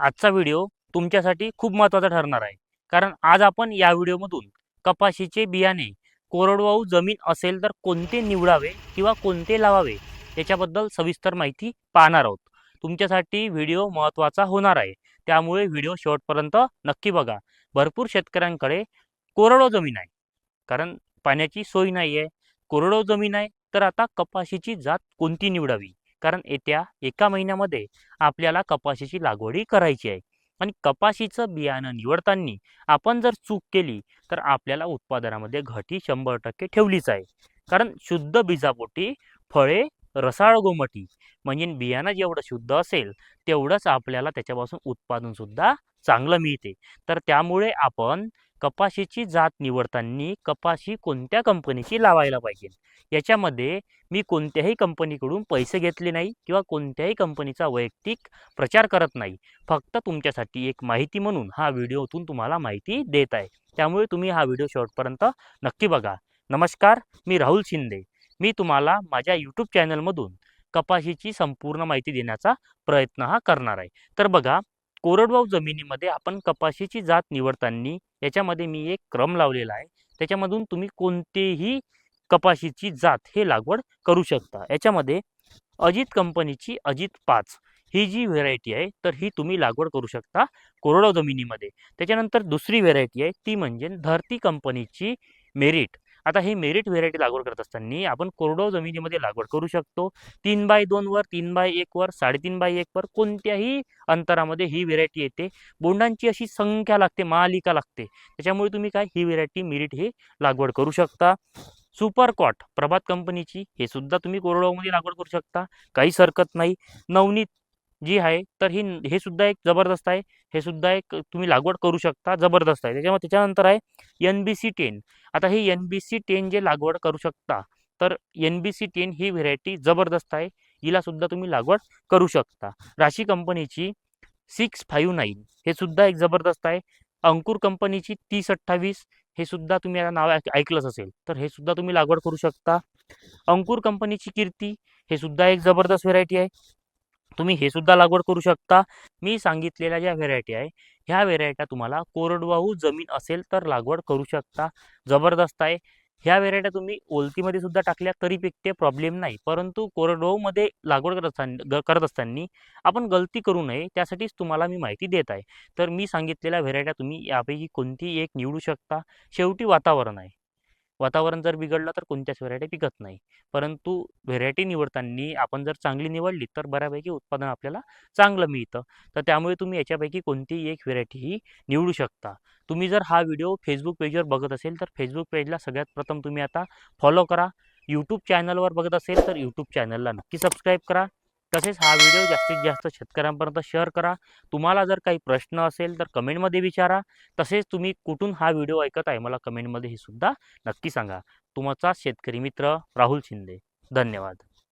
आजचा व्हिडिओ तुमच्यासाठी खूप महत्त्वाचा ठरणार आहे. कारण आज आपण या व्हिडिओमधून कपाशीचे बियाणे कोरडवाहू जमीन असेल तर कोणते निवडावे किंवा कोणते लावावे याच्याबद्दल सविस्तर माहिती पाहणार आहोत. तुमच्यासाठी व्हिडिओ महत्त्वाचा होणार आहे. त्यामुळे व्हिडिओ शेवटपर्यंत नक्की बघा. भरपूर शेतकऱ्यांकडे कोरडो जमीन आहे. कारण पाण्याची सोय नाही आहे कोरडो जमीन आहे. तर आता कपाशीची जात कोणती निवडावी? कारण येत्या एका महिन्यामध्ये आपल्याला कपाशीची लागवडी करायची आहे. आणि कपाशीचं बियाणं निवडताना आपण जर चूक केली तर आपल्याला उत्पादनामध्ये घटी शंभर टक्के ठेवलीच आहे. कारण शुद्ध बीजापोटी फळे रसाळ गोमटी म्हणजे बियाणं जेवढं शुद्ध असेल तेवढंच आपल्याला त्याच्यापासून उत्पादनसुद्धा चांगलं मिळते. तर त्यामुळे आपण कपाशीची जात निवडताना कपाशी कोणत्या कंपनीची लावायला पाहिजे? याच्यामध्ये मी कोणत्याही कंपनीकडून पैसे घेतले नाही किंवा कोणत्याही कंपनीचा वैयक्तिक प्रचार करत नाही. फक्त तुमच्यासाठी एक माहिती म्हणून हा व्हिडिओतून तुम्हाला माहिती देत आहे. त्यामुळे तुम्ही हा व्हिडिओ शेवटपर्यंत नक्की बघा. नमस्कार मी राहुल शिंदे. मी तुम्हाला माझ्या यूट्यूब चॅनलमधून कपाशीची संपूर्ण माहिती देण्याचा प्रयत्न हा करणार आहे. तर बघा कोरडवाहू जमिनीमध्ये आपण कपाशीची जात निवडताना याच्यामध्ये मी एक क्रम लावलेला आहे. त्याच्यामधून तुम्ही कोणतेही कपाशीची जात हे लागवड करू शकता. याच्यामध्ये अजित कंपनीची अजित पाच ही जी व्हेरायटी आहे तर ही तुम्ही लागवड करू शकता कोरडवाहू जमिनीमध्ये. त्याच्यानंतर दुसरी व्हेरायटी आहे ती म्हणजे धरती कंपनीची मेरिट. आता हे मेरिट व्हेरायटी लागवड करत असताना आपण कोरडो जमिनीमध्ये लागवड करू शकतो. तीन बाय दोनवर तीन बाय एकवर साडेतीन बाय एकवर कोणत्याही अंतरामध्ये ही व्हेरायटी येते. बोंडांची अशी संख्या लागते मालिका लागते. त्याच्यामुळे तुम्ही काय ही व्हेरायटी मेरिट ही लागवड करू शकता. सुपर कॉट प्रभात कंपनीची हे सुद्धा तुम्ही कोरडवामध्ये लागवड करू शकता. काहीच हरकत नाही. नवनीत जी आहे तर ही हे सुद्धा एक जबरदस्त आहे. हे सुद्धा एक तुम्ही लागवड करू शकता जबरदस्त आहे. त्याच्यामुळे त्याच्यानंतर आहे एन बी सी टेन आता ही एन बी सी टेन जे लागवड करू शकता तर एन बी सी टेन ही व्हेरायटी जबरदस्त आहे. हिला सुद्धा तुम्ही लागवड करू शकता. राशी कंपनीची सिक्स फाईव्ह नाईन हे सुद्धा एक जबरदस्त आहे. अंकुर कंपनीची तीस अठ्ठावीस हे सुद्धा तुम्ही आता नाव ऐक- ऐकलंच असेल तर हे सुद्धा तुम्ही लागवड करू शकता. अंकुर कंपनीची कीर्ती हे सुद्धा एक जबरदस्त व्हेरायटी आहे. तुम्ही हे सुद्धा लागवड करू शकता. मी सांगितलेल्या ज्या व्हेरायटी आहे ह्या व्हेरायट्या तुम्हाला कोरडवाहू जमीन असेल तर लागवड करू शकता. जबरदस्त आहे. ह्या व्हेरायट्या तुम्ही ओलतीमध्ये सुद्धा टाकल्या तरी पिकते प्रॉब्लेम नाही. परंतु कोरडवाहूमध्ये लागवड करत असताना ग- करत असताना आपण गलती करू नये त्यासाठीच तुम्हाला मी माहिती देत आहे. तर मी सांगितलेल्या व्हेरायट्या तुम्ही यापैकी कोणती एक निवडू शकता. शेवटी वातावरण आहे. वातावरण जर बिघडलं तर कोणत्याच व्हेरायटी पिकत नाही. परंतु व्हेरायटी निवडताना आपण जर चांगली निवडली तर बऱ्यापैकी उत्पादन आपल्याला चांगलं मिळतं. तर त्यामुळे तुम्ही याच्यापैकी कोणतीही एक व्हेरायटी ही निवडू शकता. तुम्ही जर हा व्हिडिओ फेसबुक पेजवर बघत असेल तर फेसबुक पेजला सगळ्यात प्रथम तुम्ही आता फॉलो करा. यूट्यूब चॅनलवर बघत असेल तर यूट्यूब चॅनलला नक्की सबस्क्राईब करा. तसेच हा व्हिडिओ जास्तीत जास्त शेतकऱ्यांपर्यंत शेअर करा. तुम्हाला जर काही प्रश्न असेल तर कमेंटमध्ये विचारा. तसेच तुम्ही कुठून हा व्हिडिओ ऐकत आहे मला कमेंटमध्ये हे सुद्धा नक्की सांगा. तुमचा शेतकरी मित्र राहुल शिंदे. धन्यवाद.